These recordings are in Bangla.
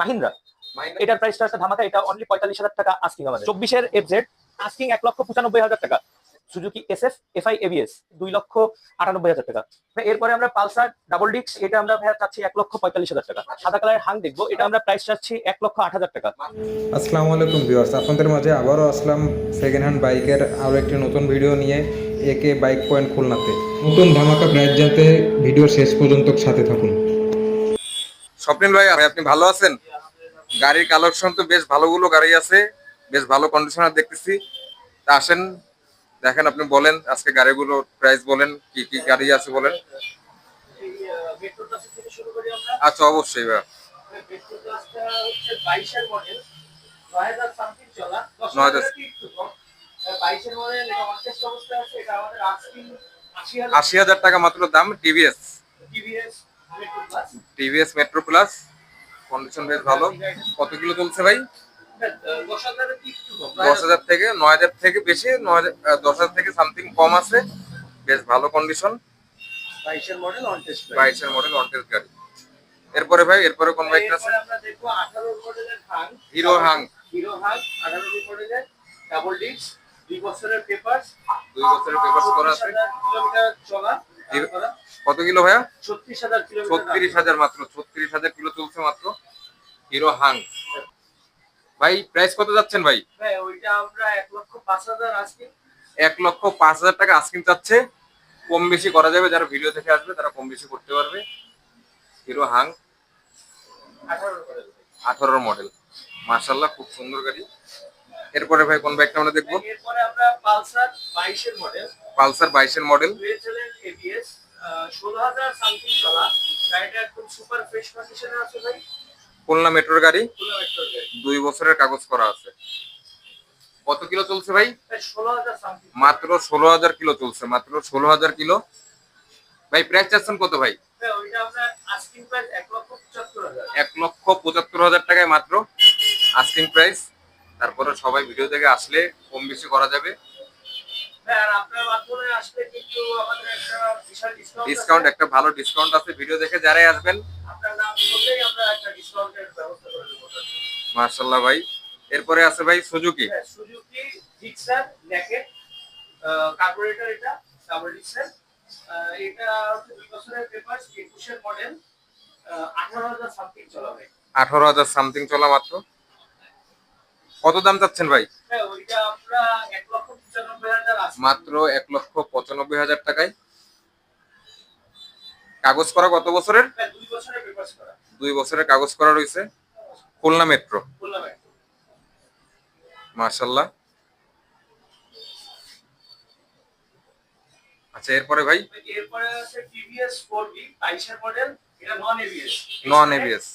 মাহিন্দ্রা। এটার প্রাইসটা আছে ধামাকা এটা অনলি পঁয়তাল্লিশ হাজার টাকা আস্কিং আমাদের। চব্বিশের এফ জেড আস্কিং এক লক্ষ পঁচানব্বই হাজার টাকা। Suzuki S F FI ABS দুই লক্ষ আটানব্বই হাজার টাকা। এরপরে আমরা পালসার ডাবল ডিক্স এটা আমরা ভাইয়া চাচ্ছি এক লক্ষ পঁয়তাল্লিশ হাজার টাকা। সাদা কালারের হাং দেখব এটা আমরা প্রাইস চাচ্ছি এক লক্ষ আট হাজার টাকা। আসসালামু আলাইকুম ভিউয়ার্স আপনাদের মাঝে আবারও আসলাম সেকেন্ড হ্যান্ড বাইকের আরও একটি নতুন ভিডিও নিয়ে একে বাইক পয়েন্ট খুলনাতে। নতুন ধামাকা প্রাইস জানতে ভিডিওর শেষ পর্যন্ত সাথে থাকুন। স্বপ্নিল ভাই আপনি ভালো আছেন? গাড়ির কালেকশন তো বেশ ভালোগুলো গাড়ি আছে, বেশ ভালো কন্ডিশনার দেখতেছি। তা আসেন, দেখেন আপনি বলেন, আজকে গাড়িগুলো প্রাইস বলেন, কি কি গাড়ি আছে বলেন। আচ্ছা অবশ্যই আশি হাজার টাকা মাত্র দাম TVS TVS Metro Plus condition বেশ ভালো। কত কিলো চলছে ভাই? দশ হাজার থেকে নয় হাজার থেকে বেশি নয় হাজার দশ হাজার থেকে সামথিং কম আছে। বেশ ভালো কন্ডিশন বাইশের মডেল অনটেস্ট বাইশের মডেল অনটেস গাড়ি এরপরে ভাই এরপরে কোন বাইকটা আছে? হিরো হাং হিরো হাং আঠারো মডেলের ডাবল ডিস্ক দুই বছরের পেপারস দুই বছরের পেপার করা আছে। কিলোমিটার চলা। কত কিলো ভাইয়া? ছত্রিশ হাজার কিলোমিটার ছত্রিশ হাজার মাত্র ছত্রিশ হাজার কিলো চলছে মাত্র হিরো হাং। ভাই প্রাইস কত যাচ্ছেন ভাই? ওইটা আমরা এক লক্ষ পাঁচ হাজার আজকে। এক লক্ষ পাঁচ হাজার টাকা আস্কিং চাচ্ছে কম বেশি করা যাবে যারা ভিডিও দেখে আসবে তারা কম বেশি করতে পারবে। হিরো হাং আঠারোর মডেল মার্শাল্লাহ খুব সুন্দর গাড়ি। এরপরে ভাই কোন বাইকটা আমরা দেখব? এরপরে আমরা পালসার বাইশের মডেল পালসার বাইশের মডেল ষোলো হাজার সামথিং চলা। গাড়িটা একদম সুপার ফ্রেশ কন্ডিশনে আছে ভাই। খুলনা মেট্রোর গাড়ি? ফুল মেট্রোর গাড়ি। দুই বছরের কাগজ করা আছে। কত কিলো চলছে ভাই? মাত্র ষোলো হাজার কিলো চলছে মাত্র ষোলো হাজার কিলো। ভাই প্রাইস চাচ্ছেন কত ভাই? এক লক্ষ পঁচাত্তর হাজার। টাকায় মাত্র আস্কিং প্রাইস তারপরে সবাই ভিডিও থেকে আসলে কম বেশি করা যাবে হ্যাঁ আর আপনার মাধ্যমে আসলে কিন্তু আমাদের একটা বিশাল ডিসকাউন্ট একটা ভালো ডিসকাউন্ট আছে। ভিডিও দেখে যারাই আসবেন মার্শাল্লাহ ভাই। এরপরে আছে ভাই সুজুকি হ্যাঁ সুজুকি জিক্সার নেকেট কার্বোরেটর এটা ডাবল ডিক্সের এটা হচ্ছে দুই বছরের পেপার একুশের মডেল আঠারো হাজার সামথিং চলা ভাই। আঠারো হাজার সামথিং চলা মাত্র। কত দাম চাচ্ছেন ভাই? হ্যাঁ মাত্র এক লক্ষ পঁচানব্বই হাজার টাকায়। কাগজ করা কত বছরের? হ্যাঁ দুই বছরের কাগজ করা রয়েছে। খুলনা মেট্রো। মার্শাল্লাহ আচ্ছা এরপরে ভাই? এরপরে আছে টিভিএস ফোর বি বাইশের মডেল এটা non ABS non ABS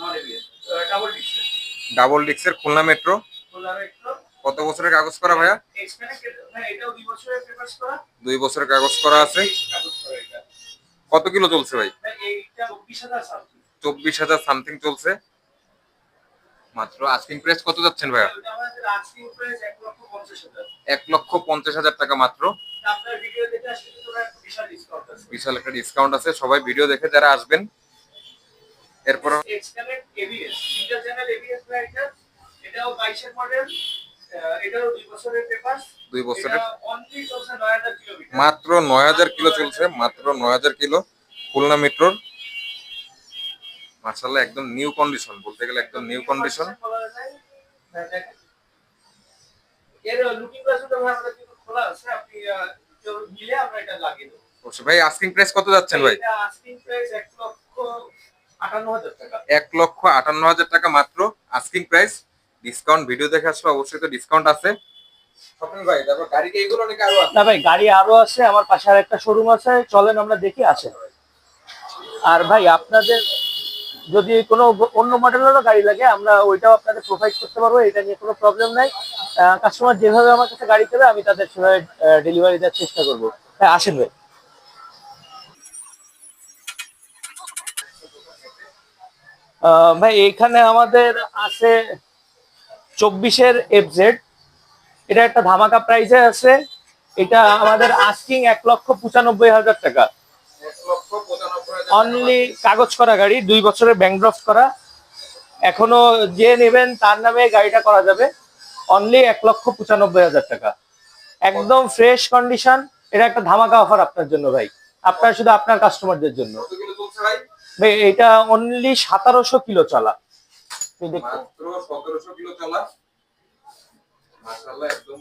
non ABS double double ডিক্সের Khulna metro. কত বছরের কাগজ করা ভাইয়া? এক্সপেরিয়েন্স হ্যাঁ এটাও দুই বছরের করা। কাগজ করা আছে। কাগজ করা এটা। কত কিলো চলছে ভাই? চব্বিশ হাজার সামথিং চলছে। মাত্র আস্কিং প্রাইস কত যাচ্ছেন ভাইয়া? এক লক্ষ পঞ্চাশ হাজার। টাকা মাত্র। বিশাল একটা ডিসকাউন্ট আছে। সবাই ভিডিও দেখে যারা আসবেন এরপর এটাও বাইশের মডেল এটাও দুই বছরের পেপার দুই বছরের। মাত্র নয় হাজার কিলো চলছে মাত্র নয় হাজার কিলো খুলনা মেট্রোর। মার্শাল্লাহ একদম নিউ কন্ডিশন বলতে গেলে একদম নিউ কন্ডিশন ভাই আস্কিং প্রাইস কত যাচ্ছেন ভাই? এটা আস্কিং প্রাইস এক লক্ষ আটান্ন হাজার টাকা। এক লক্ষ আটান্ন হাজার টাকা মাত্র আস্কিং প্রাইস ডিসকাউন্ট ভিডিও দেখে আসলে অবশ্যই তো ডিসকাউন্ট আছে। ভাই গাড়ি আরও আছে? আমার পাশে আর একটা শোরুম আছে, চলেন আমরা দেখি আসেন আর ভাই, আপনাদের যদি কোনো অন্য মডেলেরও গাড়ি লাগে, আমরা ওইটাও আপনাদের প্রোভাইড করতে পারব, এটা নিয়ে কোনো প্রবলেম নাই। কাস্টমার যেভাবে আমার কাছে গাড়ি দেবে আমি তাদের সেভাবে ডেলিভারি দেওয়ার চেষ্টা করব। হ্যাঁ আসেন ভাই। ভাই, এখানে আমাদের আছে চব্বিশের এফজেড এটা একটা ধামাকা প্রাইসে আছে। এটা আমাদের আস্কিং এক লক্ষ পঁচানব্বই হাজার টাকা। অনলি কাগজ করা গাড়ি, দুই বছরের ব্যাংক ড্রফট করা। এখনও যে নেবেন তার নামে গাড়িটা করা যাবে। অনলি এক লক্ষ পঁচানব্বই হাজার টাকা। একদম ফ্রেশ কন্ডিশন এটা একটা ধামাকা অফার আপনার জন্য ভাই। আপনার শুধু আপনার কাস্টমারদের জন্য। ভাই, এটা অনলি সতেরোশো কিলো চলা। তুমি দেখো মাত্র সতেরোশো কিলো চলা মাশাআল্লাহ একদম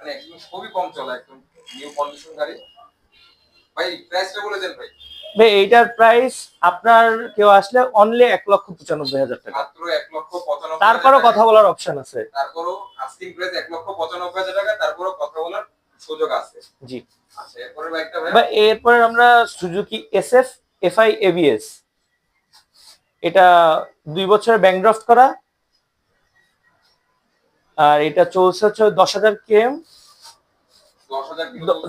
মানে একদম খুবই কম চলা একদম নিউ কন্ডিশন গাড়ি। ভাই প্রাইসটা বলে দেন ভাই। ভাই এইটার প্রাইস আপনার কেউ আসলে অনলি এক লক্ষ পঁচানব্বই হাজার টাকা। মাত্র এক লক্ষ পঁচানব্বই তারপরও কথা বলার অপশন আছে। তারপরও আস্কিং প্রাইস এক লক্ষ পঁচানব্বই হাজার টাকা তারপরও কথা বলার সুযোগ আছে। জি। আচ্ছা এরপরে আমরা Suzuki S F FI ABS এটা দুই বছরের ব্যাংক ড্রাফট করা আর এটা চলছে হচ্ছে দশ হাজার কেএম।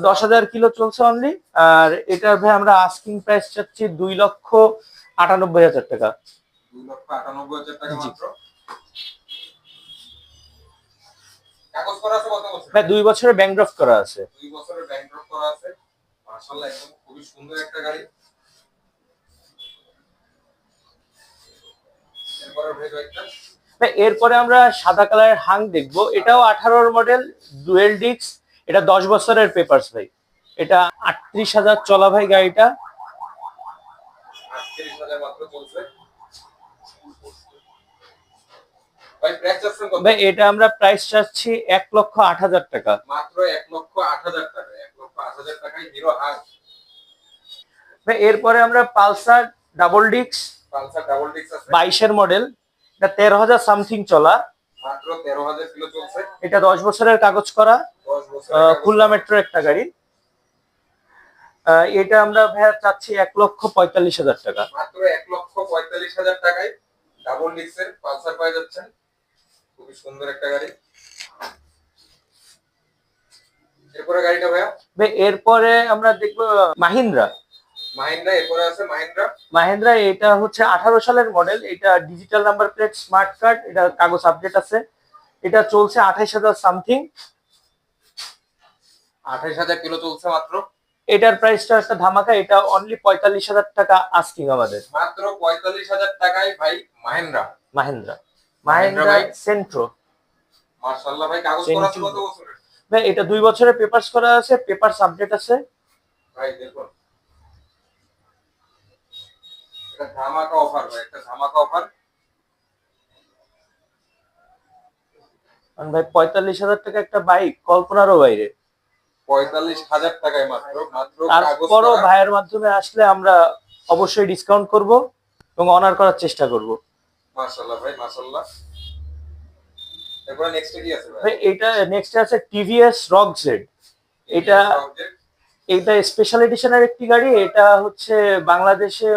দশ হাজার কিলো চলছে। অনলি আর এটার ভাই আমরা আস্কিং প্রাইস চাচ্ছি দুই লক্ষ আটানব্বই হাজার টাকা। দুই বছরের? ব্যাংক ড্রাফট করা আছে। দুই বছরের ব্যাংক ড্রপ করা আছে। মাশাআল্লাহ একদম খুবই সুন্দর একটা গাড়ি। এরপরে এরপরে আমরা সাদা কালারের হাং দেখব। এটাও আঠারোর মডেল ডুয়েল ডিক্স এটা দশ বছরের পেপারস ভাই। এটা আটত্রিশ হাজার চলা ভাই গাড়িটা। ভাই এটা আমরা প্রাইস চাচ্ছি এক লক্ষ আট হাজার টাকা। মাত্র এক লক্ষ আট হাজার টাকা এক লক্ষ আট হাজার টাকায় হিরো হার ভাই এরপরে আমরা পালসার ডাবল ডিক্স পালসার ডাবল ডিক্স বাইশের মডেল এটা তেরো হাজার সামথিং চলা। মাত্র তেরো হাজার কিলো চলছে। এটা দশ বছরের কাগজ করা। দশ বছর আহ, খুলনা মেট্রো একটা গাড়ি। এটা আমরা ভাইয়া চাচ্ছি এক লক্ষ পঁয়তাল্লিশ হাজার টাকা। মাত্র এক লক্ষ পঁয়তাল্লিশ হাজার টাকায় ডাবল ডিক্সের পালসার পাওয়া যাচ্ছেন খুবই সুন্দর একটা গাড়ি। এরপরে গাড়িটা ভাইয়া? ভাই এরপরে আমরা দেখব মাহিন্দ্রা। মাহিন্দ্রা এরপরে আছে মাহিন্দ্রা। মাহিন্দ্রা এটা হচ্ছে আঠারো সালের মডেল এটা digital number plate smart card এটা কাগজ আপডেট আছে। এটা চলছে আঠাইশ হাজার সামথিং আঠাইশ হাজার কিলো চলছে মাত্র। এটার প্রাইসটা একটা ধামাকা এটা অনলি পঁয়তাল্লিশ হাজার টাকা আস্কিং আমাদের। মাত্র পঁয়তাল্লিশ হাজার টাকায় ভাই মাহিন্দ্রা। মাহিন্দ্রা। মাহিন্দ্রা? সেন্ট্রো মার্শাল্লাহ ভাই কাগজ করা আছে কত বছরের ভাই এটা দুই বছরের পেপারস করা আছে পেপারস আপডেট আছে। ভাই দেখুন। এটা ধামাকা অফার ভাই একটা ধামাকা অফার ভাই পঁয়তাল্লিশ হাজার টাকা একটা বাইক কল্পনারও বাইরে। পঁয়তাল্লিশ হাজার টাকায় মাত্র মাত্র তারপরও ভাইয়ের মাধ্যমে আসলে আমরা অবশ্যই ডিসকাউন্ট করব এবং অনার করার চেষ্টা করব। মার্শাল্লাহ ভাই এরপরে নেক্সট কি আছে ভাই? এটা নেক্সট আছে টিভিএস রক জেড এটা- এইটা স্পেশাল এডিশনের একটি গাড়ি এটা হচ্ছে বাংলাদেশে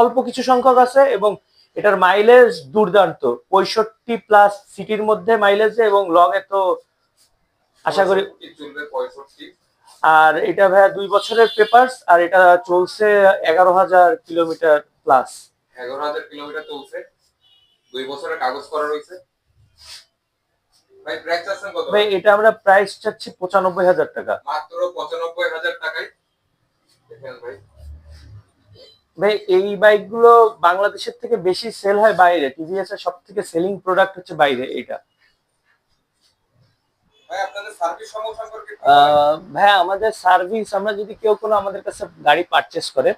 অল্প কিছু সংখ্যক আছে এবং এটার মাইলেজ দুর্দান্ত। পঁয়ষট্টি প্লাস সিটির মধ্যে মাইলেজ এবং লং এ তো আশা করি 65 চলবে পঁয়ষট্টি। আর এটা ভাইয়া দুই বছরের পেপারস আর এটা চলছে এগারো হাজার কিলোমিটার প্লাস এগারো হাজার কিলোমিটার চলছে। দুই বছরের কাগজ করা রয়েছে। ভাই প্রাইস আছেন ভাই এটা আমরা প্রাইস চাচ্ছি পঁচানব্বই হাজার টাকা। মাত্র পঁচানব্বই হাজার টাকায়। দেখেন ভাই ভাই এই বাইকগুলো বাংলাদেশের থেকে বেশি সেল হয় বাইরে। টিভিএস এর সব থেকে সেলিং প্রোডাক্ট হচ্ছে বাইরে এইটা। ভাই আমাদের সার্ভিস আমরা যদি কেউ কোনো আমাদের কাছে গাড়ি পারচেস করে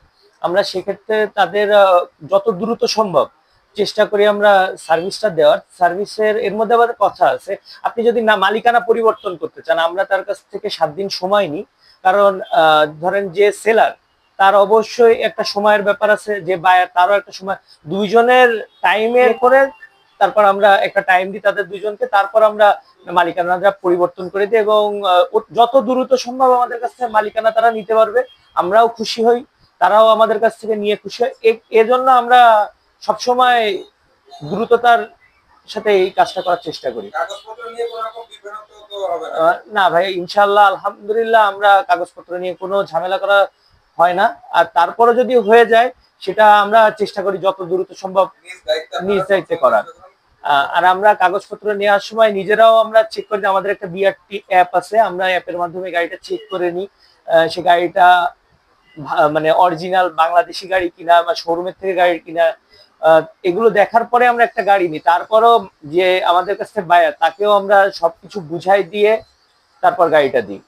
আমরা সেক্ষেত্রে তাদের যত দ্রুত সম্ভব চেষ্টা করি আমরা সার্ভিসটা দেওয়ার। সার্ভিসের এর মধ্যে আবার কথা আছে আপনি যদি না মালিকানা পরিবর্তন করতে চান আমরা তার কাছ থেকে সাত দিন সময় নিই। কারণ ধরেন যে সেলার তার অবশ্যই একটা সময়ের ব্যাপার আছে যে বায়ার তারও একটা সময় দুইজনের টাইমের করে তারপর আমরা একটা টাইম দিই তাদের দুইজনকে তারপর আমরা মালিকানাটা পরিবর্তন করে দিই এবং যত দ্রুত সম্ভব আমাদের কাছ থেকে মালিকানা তারা নিতে পারবে আমরাও খুশি হই তারাও আমাদের কাছ থেকে নিয়ে খুশি হয় এজন্য আমরা সবসময় দ্রুততার সাথে এই কাজটা করার চেষ্টা করি। না। ভাই ইনশাল্লাহ আলহামদুলিল্লাহ আমরা কাগজপত্র নিয়ে কোনো ঝামেলা করা হয় না। আর তারপরে যদি হয়ে যায় সেটা আমরা চেষ্টা করি যত দ্রুত সম্ভব নিজ দায়িত্বে করার। আর আমরা কাগজপত্র নেওয়ার সময় নিজেরাও আমরা চেক করি আমাদের একটা বিআরটি অ্যাপ আছে আমরা অ্যাপের মাধ্যমে গাড়িটা চেক করে নিই। সে গাড়িটা মানে অরিজিনাল বাংলাদেশি গাড়ি কিনা বা শোরুমের থেকে গাড়ি কিনা এগুলো দেখার পরে আমরা একটা গাড়ি নিই। তারপরও যে আমাদের কাছে বায়ার তাকেও আমরা সবকিছু বুঝাই দিয়ে তারপর গাড়িটা দিই।